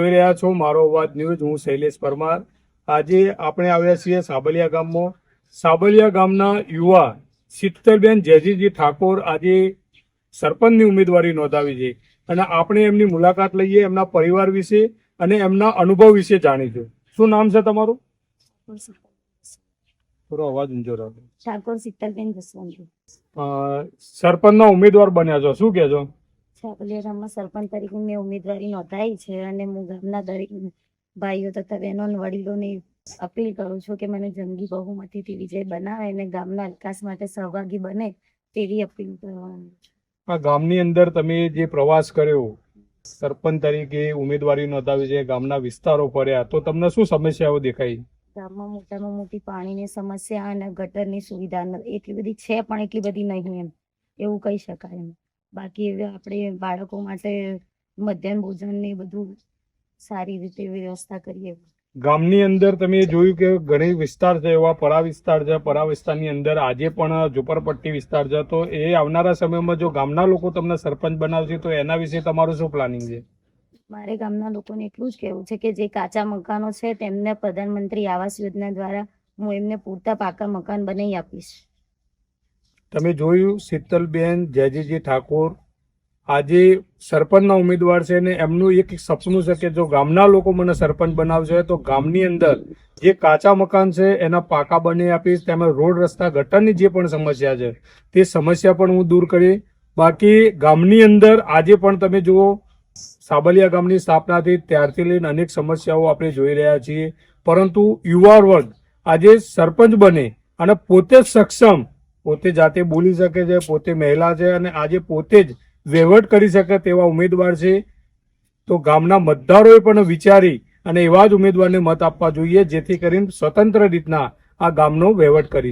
જોઈ રહ્યા છો મારો અવાજ ન્યૂઝ હું શૈલેષ પરમાર. આજે આપણે આવ્યા છીએ સાબલિયા ગામમાં. સાબલિયા ગામના યુવા શીતલબેન જયજીજી ઠાકોર આજે સરપંચની ઉમેદવારી નોંધાવી છે. અને આપણે એમની મુલાકાત લઈએ એમના પરિવાર વિશે અને એમના અનુભવ વિશે જાણીશું. શું નામ છે તમારું? થોડો અવાજ ઊંચો રાખો. ઠાકોર શીતલબેન જસવંત સરપંચના ઉમેદવાર બન્યા છો. શું કહેજો છાપલિયા સરપંચ તરીકે મેં ઉમેદવારી નોંધાઈ છે અને હું ગામના દરેક ભાઈઓ તથા બહેનો વડીલોને અપીલ કરું છું કે મને જંગી બહુમતીથી વિજય બનાવે અને ગામના વિકાસ માટે સહભાગી બને તેવી અપીલ કરવાની છે. આ ગામની અંદર તમે જે પ્રવાસ કર્યો સરપંચ તરીકે ઉમેદવારી નોંધાવી છે ગામના વિસ્તારો ફર્યા તો તમને શું સમસ્યાઓ દેખાઈ? ગામમાં મોટામાં મોટી પાણીની સમસ્યા અને ગટરની સુવિધા એટલી બધી છે પણ એટલી બધી નહીં એમ. એવું કહી શકાય એમ. બાકી આપણે બાળકો માટે મધ્યાહન ભોજન ને બધું સારી રીતે વ્યવસ્થા કરીએ. ગામની અંદર તમે જોયું કે ઘણી વિસ્તાર છે એવા પરા વિસ્તાર છે પરા વિસ્તારની અંદર આજે પણ ઝુંપડપટ્ટી વિસ્તાર છે. તો એ આવનારા સમયમાં જો ગામના લોકો તમને સરપંચ બનાવશે તો એના વિશે તમારું શું પ્લાનિંગ છે? મારે ગામના લોકોને એટલું જ કહેવું છે કે જે કાચા મકાનો છે તેમને પ્રધાનમંત્રી આવાસ યોજના દ્વારા હું એમને પૂરતા પાકા મકાન બનાવી આપીશ. તમે જોયું, શીતલબેન જયજીજી ઠાકોર, આજે સરપંચના ઉમેદવાર છે ને એમનું એક સપનું છે કે જો ગામના લોકો મને સરપંચ બનાવશે તો ગામની અંદર જે કાચા મકાન છે, એના પાકા બની આપીશ તેમાં રોડ રસ્તા ગટરની જે પણ સમસ્યા છે, તે સમસ્યા પણ હું દૂર કરી બાકી ગામની અંદર આજે પણ તમે જુઓ, સાબલિયા ગામની સ્થાપનાથી ત્યારથી લઈને અનેક સમસ્યાઓ આપણે જોઈ રહ્યા છીએ. પરંતુ યુવા વર્ગ આજે સરપંચ બને અને પોતે સક્ષમ પોતે જાતે બોલી શકે છે, પોતે મહિલા છે અને આજે પોતે જ વહીવટ કરી શકે તેવા ઉમેદવાર છે. તો ગામના મતદારોએ પણ વિચારી અને એવા જ ઉમેદવારને મત આપવા જોઈએ, જેથી કરીને સ્વતંત્ર રીતના આ ગામનો વહીવટ કરી